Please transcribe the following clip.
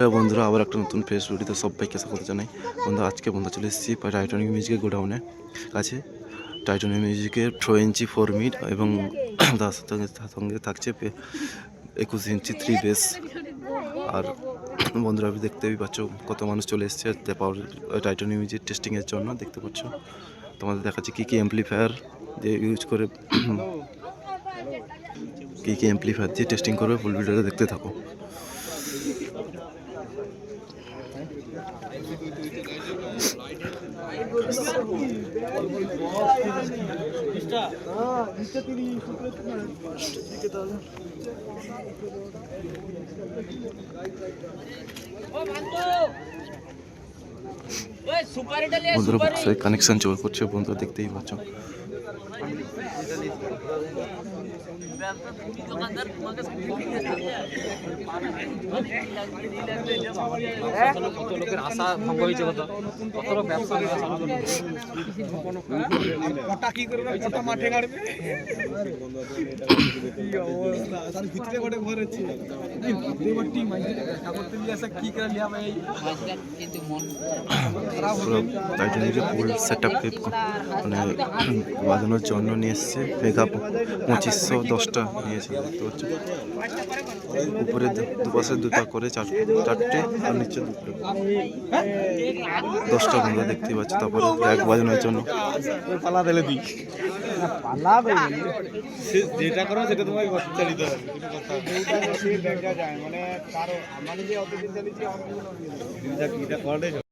Hello বন্ধুরা, আবার একটা নতুন ফেস ভিডিওতে সবাইকে স্বাগত জানাই। বন্ধু আজকে বন্ধু চলে এসেছি টাইটানিক মিউজিকের গোডাউনে কাছে টাইটানিক মিউজিকের ছ ইঞ্চি ফোর মিট এবং তার সঙ্গে তার সঙ্গে থাকছে একুশ ইঞ্চি থ্রি বেস আর বন্ধুরা দেখতেই পাচ্ছ কত মানুষ চলে এসছে। পাওয়ার টাইটানিক মিউজিক টেস্টিংয়ের জন্য দেখতে পাচ্ছ। তোমাদের দেখাচ্ছি কী কী অ্যাম্পলিফায়ার দিয়ে ইউজ করে কী কী অ্যাম্পলিফায়ার দিয়ে টেস্টিং করবে। ফুল ভিডিওটা দেখতে থাকো। বন্ধুরা বক্সের কানেকশন চল করছে বন্ধুরা দেখতেই পাচ্ছ। ফুল সেট মানে বাজানোর জন্য নিয়ে এসছে মেগা পঁচিশশো দশটা নিয়েছে দেখতে পাচ্ছ? উপরে দু- দুপাশে দুটা করে চার চারটে আর নিচে দুটো। দশটা বন্ধু দেখতে পাচ্ছি তারপরে ব্যাগ বাজানোর জন্য। পালা দিলে দিই। পালা যেটা করো সেটা তোমাকে মানে তার আমাদের যে চালিয়েছি করে